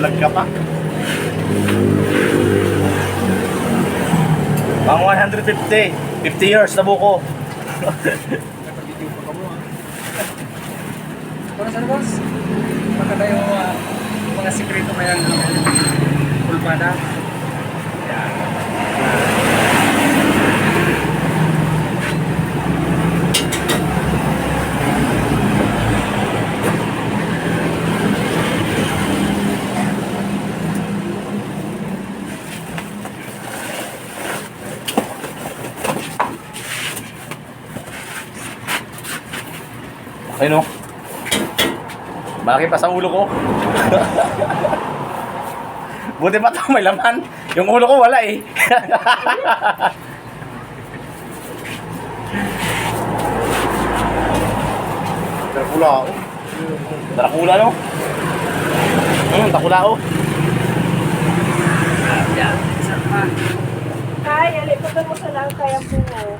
Vlog ka pa. Pang 150. 50 years na buko. Boss, ano boss? Maganda yung ah, mga sikreto kaya ng pulpada. Ayun o. Malaki pa sa ulo ko. Buti pa to may laman. Yung ulo ko wala eh. Dracula ako. Dracula no? Hmm, Dracula ako. Pa. Kaya, lipat mo sa lang kaya po mo.